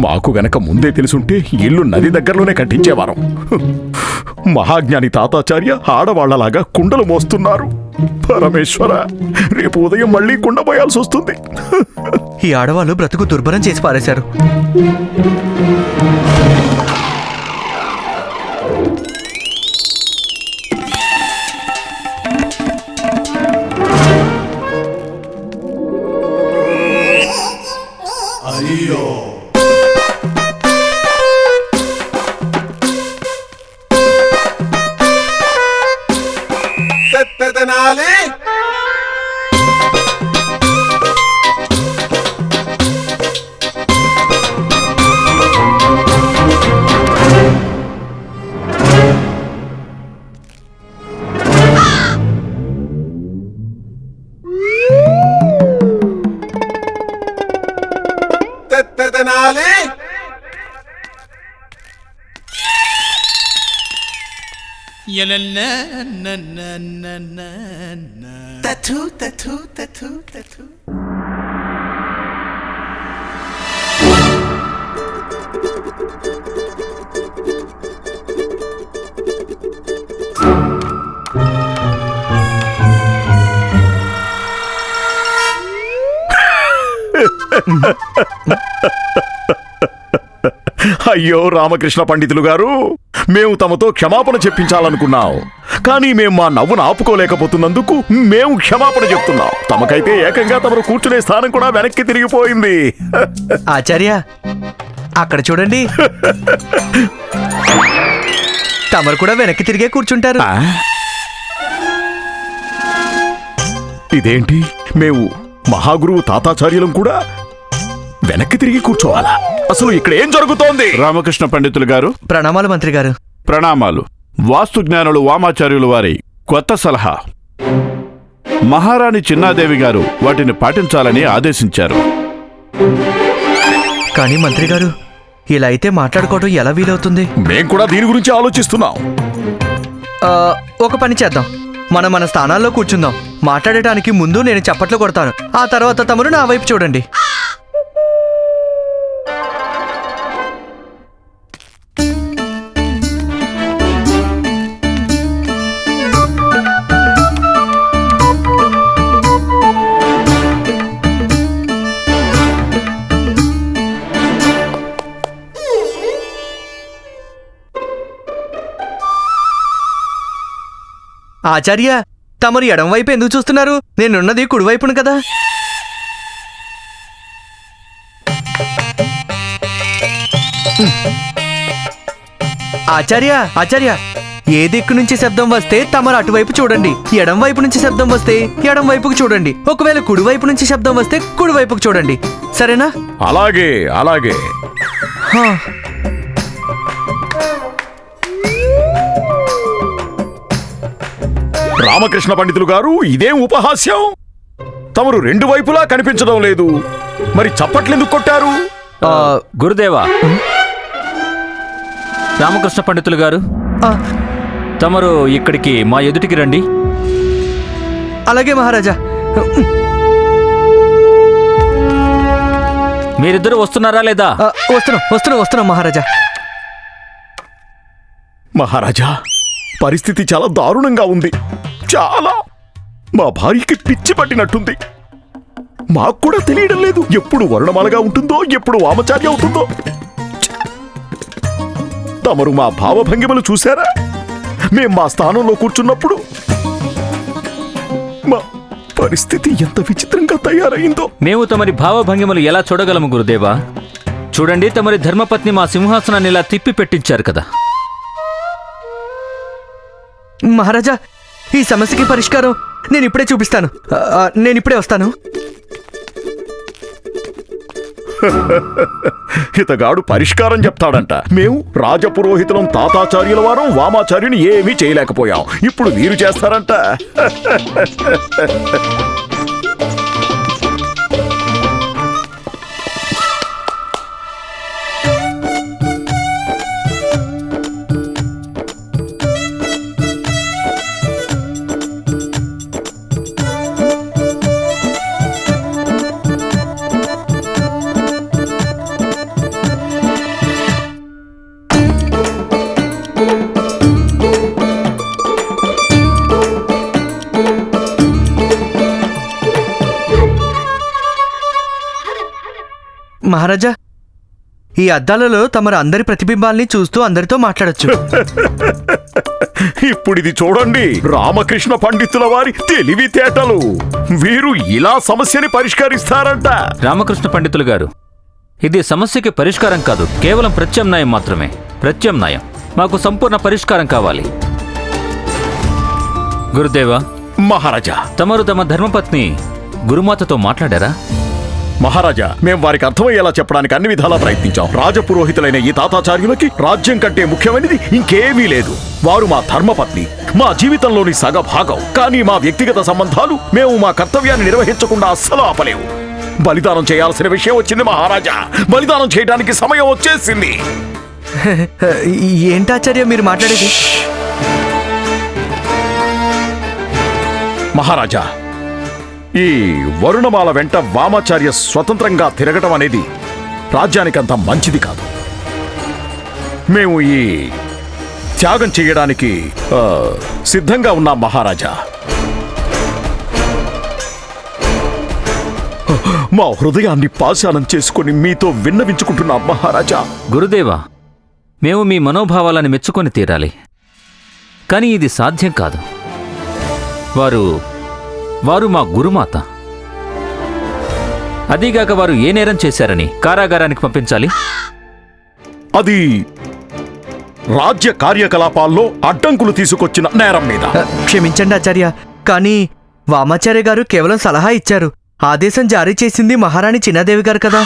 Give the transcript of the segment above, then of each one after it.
మాకు గనక ముందే తెలుసుంటే ఇల్లు నది దగ్గరలోనే కట్టించేవారం. మహాజ్ఞాని తాతాచార్య ఆడవాళ్ళలాగా కుండలు మోస్తున్నారు. పరమేశ్వర రేపు ఉదయం మళ్ళీ కుండ పోయాల్సి వస్తుంది. ఈ ఆడవాళ్ళు బ్రతుకు దుర్భరం చేసి పారేశారు. తథు తథు తథు. అయ్యో రామకృష్ణ పండితులు గారు. మేము తమతో క్షమాపణ చెప్పించాలనుకున్నాం. కానీ మేము మా నవ్వును ఆపుకోలేకపోతున్నందుకు మేము క్షమాపణ చెప్తున్నాం. తమకైతే ఏకంగా తమరు కూర్చునే స్థానం కూడా వెనక్కి తిరిగిపోయింది. ఆచార్య అక్కడ చూడండి. తమరు కూడా వెనక్కి తిరిగే కూర్చుంటారు? ఇదేంటి? మేము మహాగురువు తాతాచార్యులం కూడా వెనక్కి తిరిగి కూర్చోవాలా? అసలు ఇక్కడ ఏం జరుగుతోంది? రామకృష్ణ పండితులు గారు. ప్రణామాలు మంత్రి గారు. ప్రణామాలు. వాస్తు జ్ఞానులు వామాచార్యులు వారి కొత్త సలహా. మహారాణి చిన్నాదేవి గారు వాటిని పాటించాలని ఆదేశించారు. కానీ మంత్రి గారు ఇలా అయితే మాట్లాడుకోవడం ఎలా వీలవుతుంది? మేం కూడా దీని గురించి ఆలోచిస్తున్నాం. ఆ, ఒక పని చేద్దాం. మనం మన స్థానాల్లో కూర్చుందాం. మాట్లాడటానికి ముందు నేను చప్పట్లు కొడతాను. ఆ తర్వాత తమరు నా వైపు చూడండి. ఆచార్య తమరు ఎడం వైపు ఎందుకు చూస్తున్నారు? నేనున్నది కుడివైపును కదా. ఆచార్య ఆచార్య ఏ దిక్కు నుంచి శబ్దం వస్తే తమరు అటువైపు చూడండి. ఎడం వైపు నుంచి శబ్దం వస్తే ఎడం వైపుకు చూడండి. ఒకవేళ కుడివైపు నుంచి శబ్దం వస్తే కుడివైపుకు చూడండి. సరేనా? అలాగే అలాగే. రామకృష్ణ పండితులు గారు ఇదేం ఉపహాస్యం. తమరు రెండు వైపులా కనిపించడం లేదు. మరి చప్పట్లెందుకు కొట్టారు? ఆ, గురుదేవా. రామకృష్ణ పండితులు గారు ఆ, తమరు ఇక్కడికి మా ఎదుటికి రండి. అలాగే మహారాజా. మీరిద్దరు వస్తున్నారా లేదా? ఆ, వస్తున్నాం వస్తున్నాం వస్తున్నాం మహారాజా. మహారాజా పరిస్థితి చాలా దారుణంగా ఉంది. చాలా. మా భార్యకి పిచ్చి పట్టినట్టుంది. మాకు కూడా తెలియడం లేదు. ఎప్పుడు వర్ణమాలగా ఉంటుందో ఎప్పుడు వామచార్య అవుతుందో. తమరు మా భావభంగిమలు చూశారా? మేం మా స్థానంలో కూర్చున్నప్పుడు మా పరిస్థితి ఎంత విచిత్రంగా తయారైందో. మేము తమరి భావభంగిమలు ఎలా చూడగలము గురుదేవా? చూడండి తమరి ధర్మపత్ని మా సింహాసనాన్ని ఇలా తిప్పి పెట్టించారు కదా. మహారాజా ఈ సమస్యకి పరిష్కారం నేను ఇప్పుడే చూపిస్తాను. నేను ఇప్పుడే వస్తాను. ఇతగాడు పరిష్కారం చెప్తాడంట. మేము రాజపురోహితులం తాతాచార్యుల వారం వామాచార్యుని ఏమీ చేయలేకపోయాం. ఇప్పుడు వీరు చేస్తారంట. ఈ అద్దాలలో తమరు అందరి ప్రతిబింబాల్ని చూస్తూ అందరితో మాట్లాడొచ్చు. ఇప్పుడు ఇది చూడండి రామకృష్ణ పండితుల వారి తెలివితేటలు. వీరు ఇలా సమస్యని పరిష్కరిస్తారంట. రామకృష్ణ పండితులు గారు ఇది సమస్యకి పరిష్కారం కాదు కేవలం ప్రత్యామ్నాయం మాత్రమే. ప్రత్యామ్నాయం మాకు సంపూర్ణ పరిష్కారం కావాలి. గురుదేవా మహారాజా. తమరు తమ ధర్మపత్ని గురుమాతతో మాట్లాడారా? మహారాజా మేం వారికి అర్థమయ్యేలా చెప్పడానికి అన్ని విధాలా ప్రయత్నించాం. రాజపురోహితులైన ఈ తాతాచార్యులకి రాజ్యం కంటే ముఖ్యమైనది ఇంకేమీ లేదు. వారు మా ధర్మపత్ని మా జీవితంలోని సగ భాగం. కానీ మా వ్యక్తిగత సంబంధాలు మేము మా కర్తవ్యాన్ని నిర్వహించకుండా అస్సలు ఆపలేవు. బలిదానం చేయాల్సిన విషయం వచ్చింది మహారాజా. బలిదానం చేయడానికి సమయం వచ్చేసింది. ఏంటాచార్య మీరు మాట్లాడేది? మహారాజా ఈ వరుణమాల వెంట వామాచార్య స్వతంత్రంగా తిరగటం అనేది రాజ్యానికంత మంచిది కాదు. మేము ఈ త్యాగం చేయడానికి సిద్ధంగా ఉన్నాం మహారాజా. మా హృదయాన్ని పాశానం చేసుకుని మీతో విన్నవించుకుంటున్నాం మహారాజా. గురుదేవా మేము మీ మనోభావాలను మెచ్చుకొని తీరాలి. కానీ ఇది సాధ్యం కాదు. వారు వారు మా గురుమాత. అదీగాక వారు ఏ నేరం చేశారని కారాగారానికి పంపించాలి? అది రాజ్య కార్యకలాపాల్లో అడ్డంకులు తీసుకొచ్చిన నేరం మీద. క్షమించండి ఆచార్య కానీ వామాచార్య గారు కేవలం సలహా ఇచ్చారు. ఆదేశం జారీ చేసింది మహారాణి చిన్నాదేవి గారు కదా.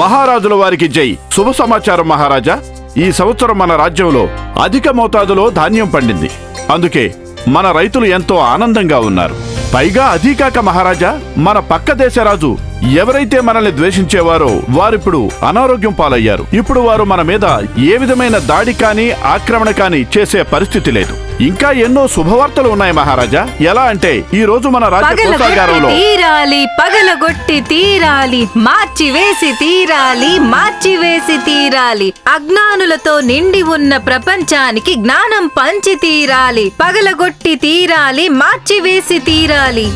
మహారాజుల వారికి జై. శుభ సమాచారం మహారాజా. ఈ సంవత్సరం మన రాజ్యంలో అధిక మోతాదులో ధాన్యం పండింది. అందుకే మన రైతులు ఎంతో ఆనందంగా ఉన్నారు. పైగా అదీకాక మహారాజా మన పక్క దేశ రాజు ఎవరైతే మనల్ని ద్వేషించేవారో వారిప్పుడు అనారోగ్యం పాలయ్యారు. ఇప్పుడు వారు మన మీద ఏ విధమైన దాడి కానీ ఆక్రమణ కానీ చేసే పరిస్థితి లేదు. ఇంకా ఎన్నో శుభవార్తలు ఉన్నాయి మహారాజా. ఎలా అంటే ఈ రోజు మన రాజ్య పగలగొట్టి కోశాగారంలో తీరాలి పగలగొట్టి తీరాలి మార్చి వేసి తీరాలి మార్చి వేసి తీరాలి. అజ్ఞానులతో నిండి ఉన్న ప్రపంచానికి జ్ఞానం పంచి తీరాలి పగలగొట్టి తీరాలి మార్చి వేసి తీరాలి.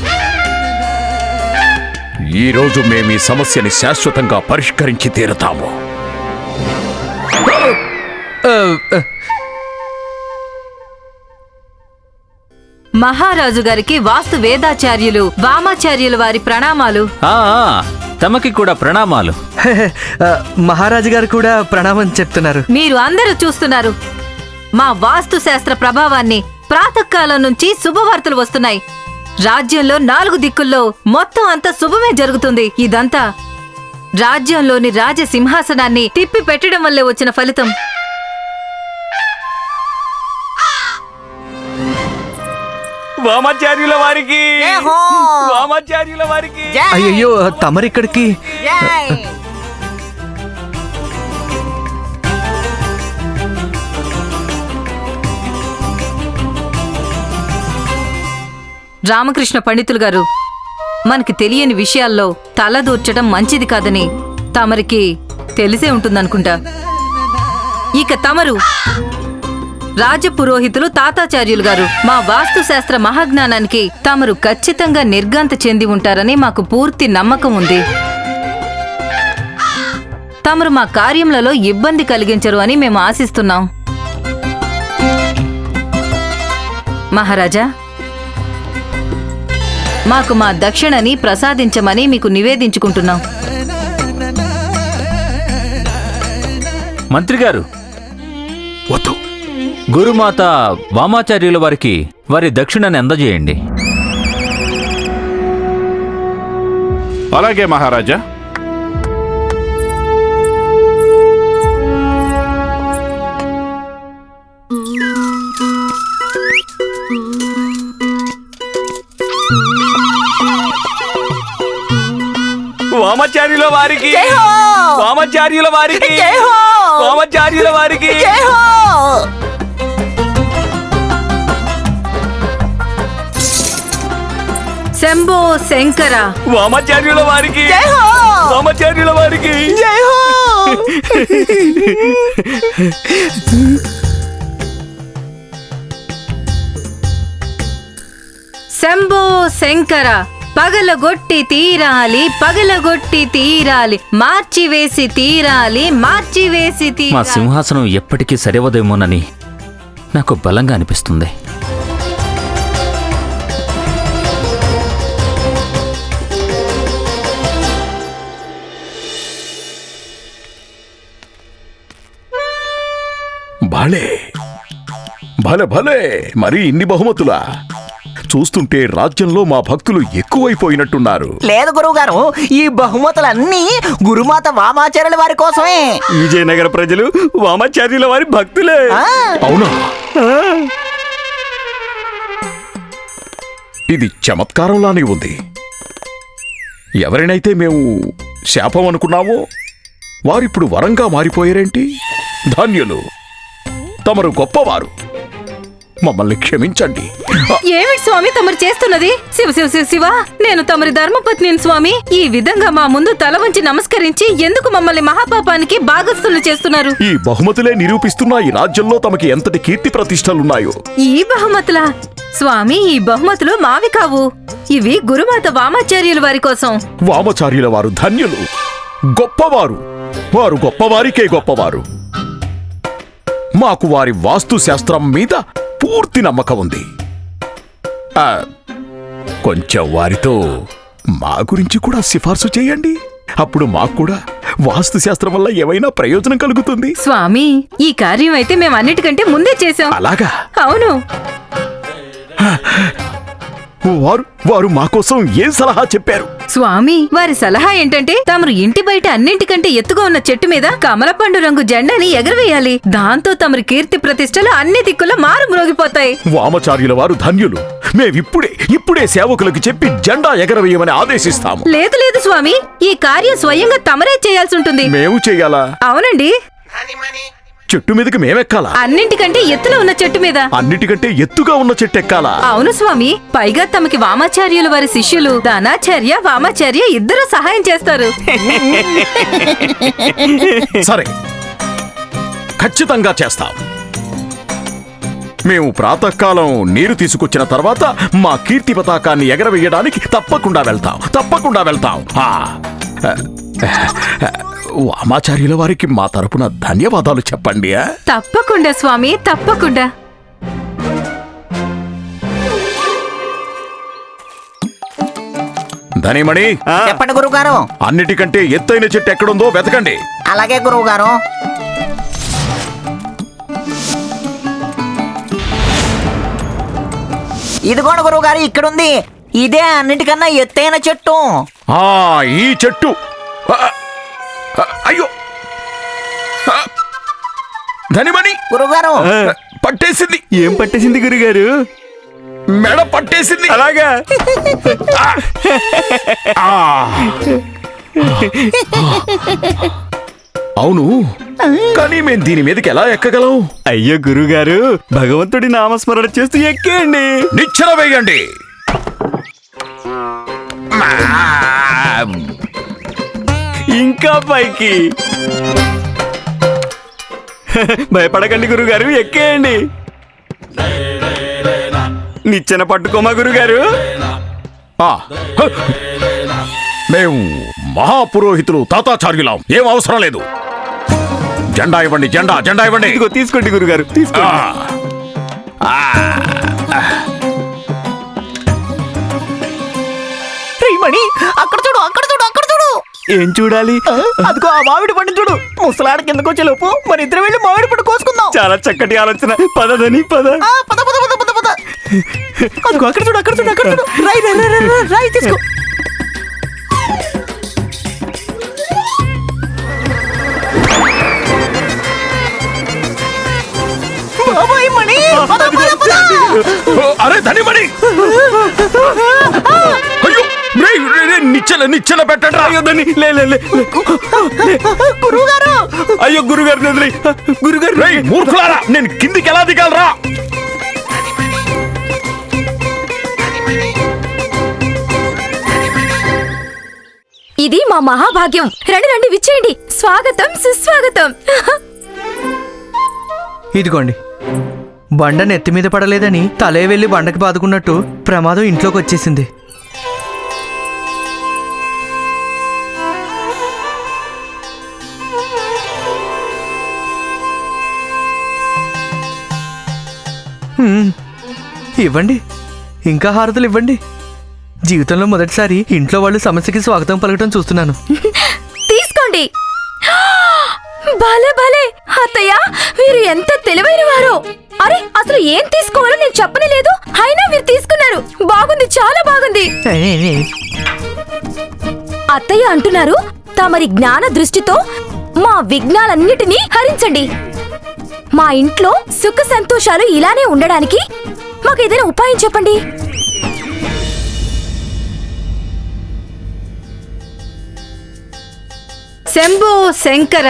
ఈ రోజు మేము ఈ సమస్యని శాశ్వతంగా పరిష్కరించి తీరుతాము. మహారాజు గారికి వాస్తు వేదాచార్యులు వామాచార్యుల వారి ప్రణామాలు. ఆ ఆ, తమకి కూడా ప్రణామాలు. మహారాజు గారు కూడా ప్రణామం చెప్తున్నారు. మీరు అందరూ చూస్తున్నారు. మా వాస్తు శాస్త్ర ప్రభావాన్ని ప్రాతకాలం నుంచి శుభవార్తలు వస్తున్నాయి. రాజ్యంలో నాలుగు దిక్కుల్లో మొత్తం అంతా శుభమే జరుగుతుంది. ఇదంతా రాజ్యంలోని రాజసింహాసనాన్ని తిప్పి పెట్టడం వల్లే వచ్చిన ఫలితం. వామాచార్యుల వారికి. వామాచార్యుల వారికి. అయ్యయ్యో తమరిక్కడికి? రామకృష్ణ పండితులు గారు మనకి తెలియని విషయాల్లో తలదూర్చడం మంచిది కాదని తమరికి తెలిసే ఉంటుందనుకుంటా. ఇక తమరు రాజపురోహితులు తాతాచార్యులు గారు. మా వాస్తుశాస్త్ర మహాజ్ఞానానికి తమరు ఖచ్చితంగా నిర్గాంత చెంది ఉంటారని మాకు పూర్తి నమ్మకం ఉంది. తమరు మా కార్యములలో ఇబ్బంది కలిగించరు అని మేము ఆశిస్తున్నాం. మహారాజా మాకు మా దక్షిణని ప్రసాదించమని మీకు నివేదించుకుంటున్నాం. మంత్రి గారు వద్దు. గురుమాత వామాచార్యుల వారికి వారి దక్షిణని అందజేయండి. అలాగే మహారాజా. వామాచార్యుల వారికి వామాచార్యుల వారికి వామాచార్యుల వారికి. శంభో శంకర. వామాచార్యుల వారికి. వామాచార్యుల వారికి. జై హో! శంభో శంకర పగలగొట్టి తీరాలి పగలగొట్టి తీరాలి మార్చివేసి తీరాలి మార్చివేసి మా తీరాలి. సింహాసనం ఎప్పటికీ సరివదేమోనని నాకు బలంగా అనిపిస్తుంది. భలే. భలే భలే. మరి ఇన్ని బహుమతులా? చూస్తుంటే రాజ్యంలో మా భక్తులు ఎక్కువైపోయినట్టున్నారు. లేదు గురువుగారు ఈ బహుమతులన్నీ గురుమాత వామాచార్యుల వారి కోసమే. విజయనగర ప్రజలు వామాచార్యుల వారి భక్తులే. అవునా? ఇది చమత్కారంలానే ఉంది. ఎవరినైతే మేము శాపం అనుకున్నామో వారిప్పుడు వరంగా మారిపోయారేంటి? ధాన్యులు. తమరు గొప్పవారు. మమ్మల్ని క్షమించండి. ఏమిటి స్వామి తమరు చేస్తున్నది? శివ శివ శివ శివ. నేను తమరి ధర్మపత్నిని స్వామి. ఈ విధంగా మా ముందు తల వంచి నమస్కరించి ఎందుకు మమ్మల్ని మహాపాపానికి భాగస్థులు చేస్తున్నారు? ఈ బహుమతులే నిరూపిస్తున్న ఈ రాజ్యంలో తమకి ఎంతటి కీర్తి ప్రతిష్టలున్నాయో. ఈ బహుమతులా? స్వామి ఈ బహుమతులు మావి కావు. ఇవి గురుమాత వామాచార్యుల వారి కోసం. వామచార్యుల వారు ధన్యులు. గొప్పవారు. వారు గొప్పవారికే గొప్పవారు. మాకు వారి వాస్తు శాస్త్రం మీద పూర్తి నమ్మకం ఉంది. కొంచెం వారితో మా గురించి కూడా సిఫార్సు చేయండి. అప్పుడు మాకు కూడా వాస్తు శాస్త్రం వల్ల ఏమైనా ప్రయోజనం కలుగుతుంది. స్వామి ఈ కార్యం అయితే మేము అన్నిటికంటే ముందే చేశాం. అలాగా? అవును. వారు వారు మా కోసం ఏం సలహా చెప్పారు? స్వామి వారి సలహా ఏంటంటే తమరు ఇంటి బయట అన్నింటికంటే ఎత్తుగా ఉన్న చెట్టు మీద కమలపండు రంగు జెండాని ఎగరవేయాలి. దాంతో తమరి కీర్తి ప్రతిష్టలు అన్ని దిక్కుల మారు మ్రోగిపోతాయి వామచార్యుల వారు ధన్యులు. మేమిప్పుడే ఇప్పుడే సేవకులకు చెప్పి జెండా ఎగరవేయమని ఆదేశిస్తాము. లేదు లేదు స్వామి. ఈ కార్యం స్వయంగా తమరే చేయాల్సి ఉంటుంది. మేము చెయ్యాలా అవునండి. చెట్టు మీదకి మేమెక్కాలా? అన్నింటికంటే ఎత్తులో ఉన్న చెట్టు మీద. అన్నిటికంటే ఎత్తుగా ఉన్న చెట్టు ఎక్కాలా అవును స్వామి పైగా తమకి వామాచార్యులు వారి శిష్యులు దానాచార్య వామాచార్య ఇద్దరు సహాయం చేస్తారు. సరే. ఖచ్చితంగా చేస్తాం. మేము ప్రాతకాలం నీరు తీసుకొచ్చిన తర్వాత మా కీర్తి పతాకాన్ని ఎగరవేయడానికి తప్పకుండా వెళ్తాం. తప్పకుండా వెళ్తాం. ఆ, వామాచార్యుల వారికి మా తరపున ధన్యవాదాలు చెప్పండి? తప్పకుండా స్వామి తప్పకుండా. ధనిమణి చెప్పండి గురువుగారు. అన్నిటికంటే ఎత్తైన చెట్టు ఎక్కడుందో వెతకండి. అలాగే గురువుగారు. ఇదిగోండి గురువుగారు ఇక్కడుంది. ఇదే అన్నిటికన్నా ఎత్తైన చెట్టు. ఆ ఈ చెట్టు. అయ్యో! ధనిమణి గురువుగారు పట్టేసింది. ఏం పట్టేసింది గురుగారు? మెడ పట్టేసింది. అలాగా? ఆ. అవును. కానీ మేము దీని మీదకి ఎలా ఎక్కగలం? అయ్యో గురుగారు భగవంతుడి నామస్మరణ చేస్తూ ఎక్కేయండి. నిచ్చెన వేయండి. ఇంకా పైకి. భయపడకండి గురుగారు ఎక్కేయండి. నిచ్చెన పట్టుకోమా గురుగారు. మేము మహాపురోహితులు తాతాచార్యులం ఏం అవసరం లేదు. జెండా ఇవ్వండి జెండా జెండా ఇవ్వండి. ఇదిగో తీసుకోండి గురుగారు ఆ. ఏం చూడాలి? అదిగో ఆ మామిడి పండు చూడు. ముసలాడ కిందకు వచ్చే లోపు మన ఇద్దరు వెళ్ళి మామిడి పండు కోసుకుందాం. చాలా చక్కటి ఆలోచన. పదదని పద. ఆ, పద పద పద పద పద. అదిగో అక్కడ చూడు అక్కడ చూడు అక్కడ చూడు. రాయి రాయి, రాయి రాయి, రాయి తీసుకో. బాబాయ్ మణి పద పద పద. ఓ, అరే ధనిమణి! నిచ్చెన నిచ్చెన పెట్టండి రా. అయ్యో దాన్ని లే లే లే గురువు గారు అయ్యో గురుగారు వదిలేయ్. గురుగారు రేయ్, మూర్ఖులారా నేను కిందికి ఎలా దిగాలరా? ఇది మా మహాభాగ్యం. రండి రండి విచ్చేయండి. స్వాగతం సుస్వాగతం. ఇదిగోండి. బండ నెత్తి మీద పడలేదని తలే వెళ్ళి బండకి బాదుకున్నట్టు ప్రమాదం ఇంట్లోకి వచ్చేసింది. ఇవ్వండి. ఇంకా హారతులు ఇవ్వండి. జీవితంలో మొదటిసారి ఇంట్లో వాళ్ళు సమస్యకి స్వాగతం పలకటం చూస్తున్నాను. తీసుకోండి. భలే భలే. అత్తయ్య మీరు ఎంత తెలివైన వారు. అరే అసలు ఏం తీసుకోవాలో నేను చెప్పనే లేదు. అయినా మీరు తీసుకున్నారు. బాగుంది చాలా బాగుంది. అత్తయ్య అంటున్నారు తమరి జ్ఞాన దృష్టితో మా విఘ్నాలన్నిటినీ హరించండి. మా ఇంట్లో సుఖ సంతోషాలు ఇలానే ఉండడానికి మాకు ఏదైనా ఉపాయం చెప్పండి. శంభో శంకర.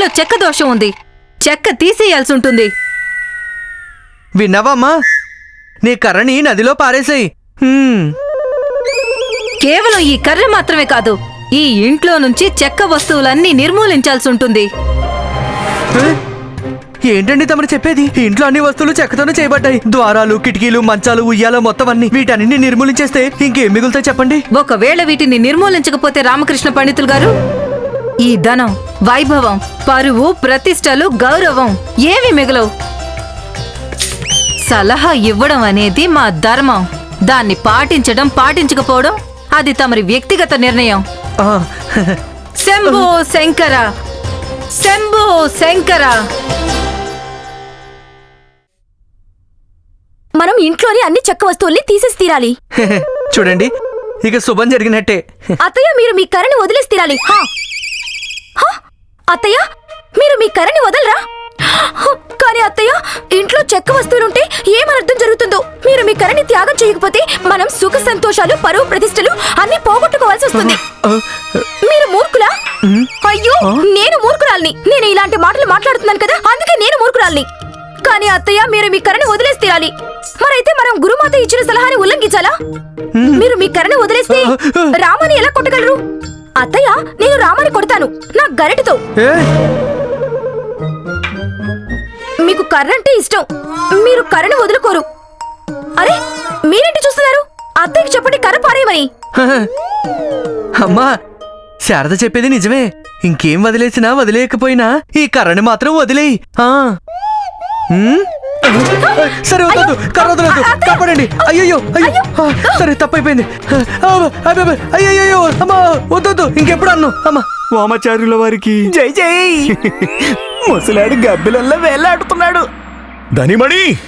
ఇంట్లో చెక్క దోషం ఉంది. చెక్క తీసేయాల్సి ఉంటుంది. విన్నావమ్మా నీ కర్రని నదిలో పారేసాయి. కేవలం ఈ కర్ర మాత్రమే కాదు ఈ ఇంట్లో నుంచి చెక్క వస్తువులన్నీ నిర్మూలించాల్సి ఉంటుంది. ఏంటండి తమరు చెప్పేది? ఇంట్లో అన్ని వస్తువులు చెక్కతోనే చేయబడ్డాయి. ద్వారాలు కిటికీలు మంచాలు ఉయ్యాల మొత్తం అన్ని వీటన్నింటినీ నిర్మూలించేస్తే ఇంకేం మిగులుతాయి చెప్పండి? ఒకవేళ వీటిని నిర్మూలించకపోతే రామకృష్ణ పండితులు గారు? ఈ ధనం వైభవం పరువు ప్రతిష్టలు గౌరవం ఏవి మిగలవు? సలహా ఇవ్వడం అనేది మా ధర్మం. దాన్ని పాటించడం పాటించకపోవడం అది తమరి వ్యక్తిగత నిర్ణయం. శంభో శంకర. శంభో శంకర. మనం ఇంట్లోని అన్ని చెక్క వస్తువుల్ని తీసేసి తీరాలి. చూడండి ఇక శుభం జరిగినట్టే. అత్తయ్య మీరు మీ కర్రని వదిలేసి తీరాలి. హా. హా? అత్తయ్య మీరు మీ కర్రని వదలరా? కానీ అత్తయ్య ఇంట్లో చెక్క వస్తువులుంటే ఏమనర్థం జరుగుతుందో? మీరు మీ కర్రని త్యాగం చేయకపోతే మనం సుఖ సంతోషాలు పరువు ప్రతిష్టలు అన్ని పోగొట్టుకోవాల్సి వస్తుంది. మీరు మూర్ఖులా? అయ్యో నేను మూర్ఖురాల్ని. నేను ఇలాంటి మాటలు మాట్లాడుతున్నాను కదా అందుకే నేను మూర్ఖురాల్ని. కానీ అత్తయ్య మీరు మీ కర్రని వదిలేసి తీరాలి మరైతే మనం గురుమాత ఇచ్చిన సలహాని ఉల్లంఘించాలా? మీరు మీ కర్రని వదిలేస్తే రామాని ఎలా కొట్టగలరు? అత్తయ్య నేను రామాని కొడతాను. నా గరిటతో. మీకు కర్ర అంటే ఇష్టం. మీరు కర్రని వదులుకోరు. అరే మీరేంటి చూస్తున్నారు? అత్తయ్యకి చెప్పండి కర్ర పారేయమని. అమ్మా శారద చెప్పేది నిజమే. ఇంకేం వదిలేసినా వదిలేయకపోయినా ఈ కర్రని మాత్రం వదిలేయి? సరే వద్దు కర్ర వదలొద్దు కాపాడండి. అయ్యో. సరే తప్పైపోయింది. అయ్యో అమ్మా వద్దొద్దు ఇంకెప్పుడు అన్ను? అమ్మా. వామాచార్యుల వారికి. జై జై. ముసలాడు గబ్బిలల్లో వేలాడుతున్నాడు. ధనిమణి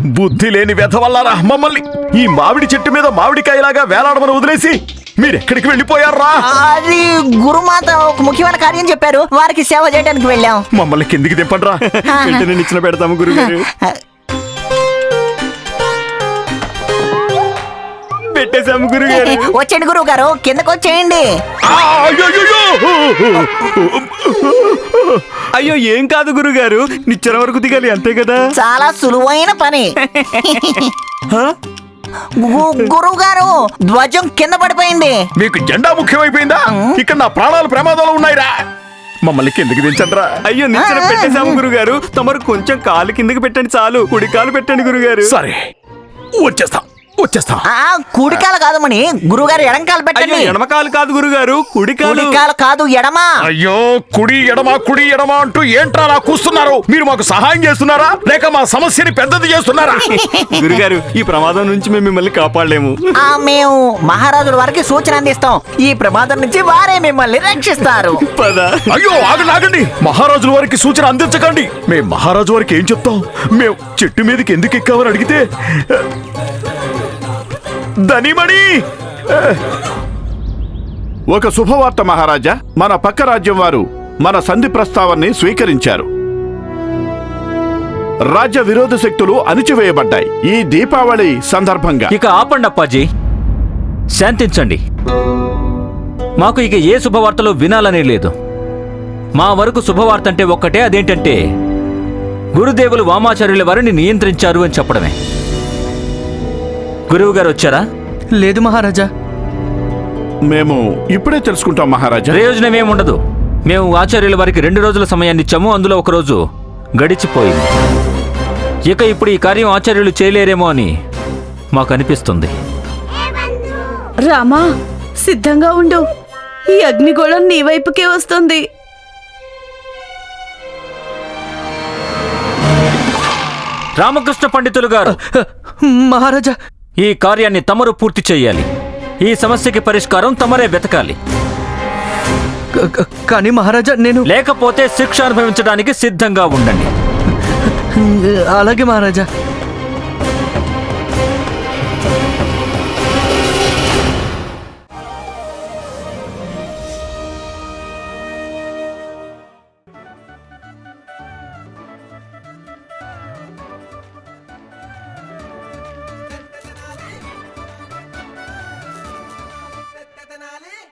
బుద్ధి లేని వెధవల్లారా మమ్మల్ని ఈ మామిడి చెట్టు మీద మామిడికాయలాగా వేలాడమని వదిలేసి మీరెక్కడికి వెళ్ళిపోయారా? అది గురుమాత ఒక ముఖ్యమైన కార్యం చెప్పారు. వారికి సేవ చేయడానికి వెళ్ళాం. మమ్మల్ని కిందికి దింపండ్రా. వెంటనే నిచ్చిన పెడతాము గురుగారు. పెట్టేశాము గురుగారు. వచ్చేయండి గురువు గారు కిందకు వచ్చేయండి! అయ్యో ఏం కాదు గురుగారు. నిచ్చెన వరకు దిగాలి అంతే కదా? చాలా సులువైన పని. గురువు గారు ధ్వజం కింద పడిపోయింది. మీకు జెండా ముఖ్యమైపోయిందా? ఇక్కడ నా ప్రాణాలు ప్రమాదంలో ఉన్నాయిరా. మమ్మల్ని కిందికి దించండ్రా. అయ్యో నిచ్చెన పెట్టేశాము గురుగారు. తమరు కొంచెం కాలు కిందకి పెట్టండి చాలు. కుడి కాలు పెట్టండి గురుగారు. సరే వచ్చేస్తాం. వచ్చేస్తాం. ఆ కుడికాలు కాదు మణి. గురుగారు ఎడంకాలు పెట్టండి. ఎడమ కాలు కాదు గురుగారు కుడి కాలు కుడికాలు కాదు ఎడమా. అయ్యో కుడి ఎడమ కుడి ఎడమ అంటూ ఏంట్రా అలా కూస్తున్నారు? మీరు మాకు సహాయం చేస్తున్నారా? లేక మా సమస్యని పెద్దది చేస్తున్నారా? గురుగారు ఈ ప్రమాదం నుంచి మేము మిమ్మల్ని కాపాడలేము. ఆ మేము మహారాజుల వారికి సూచన అందిస్తాం. ఈ ప్రమాదం నుంచి వారే మిమ్మల్ని రక్షిస్తారు. పద. అయ్యో ఆగండి ఆగండి. మహారాజుల వారికి సూచన అందించకండి. మేం మహారాజు వారికి ఏం చెప్తాం? మేము చెట్టు మీదకి ఎందుకు ఎక్కామని అడిగితే ధనిమణి! ఒక శుభవార్త మహారాజా. మన పక్క రాజ్యం వారు మన సంధి ప్రస్తావాన్ని స్వీకరించారు. రాజ్య విరోధ శక్తులు అణిచివేయబడ్డాయి ఈ దీపావళి సందర్భంగా. ఇక ఆపండి అప్పాజీ. శాంతించండి. మాకు ఇక ఏ శుభవార్తలు వినాలనే లేదు. మా వరకు శుభవార్త అంటే ఒక్కటే అదేంటంటే గురుదేవులు వామాచార్యుల వారిని నియంత్రించారు అని చెప్పడమే. గురువు గారు వచ్చారా? లేదు మహారాజా. మేము ఇప్పుడే తెలుసుకుంటాం మహారాజా. ప్రయోజనం ఏముండదు మేము ఆచార్యుల వారికి రెండు రోజుల సమయాన్ని ఇచ్చాము అందులో ఒక రోజు గడిచిపోయింది. ఇక ఇప్పుడు ఈ కార్యం ఆచార్యులు చేయలేరేమో అని మాకు అనిపిస్తుంది. రామా సిద్ధంగా ఉండు. ఈ అగ్నిగోళం నీ వైపుకే వస్తుంది. రామకృష్ణ పండితులు గారు. మహారాజా ఈ కార్యాన్ని తమరు పూర్తి చేయాలి. ఈ సమస్యకి పరిష్కారం తమరే వెతకాలి. కానీ మహారాజా నేను లేకపోతే శిక్ష అనుభవించడానికి సిద్ధంగా ఉండండి. అలాగే మహారాజా.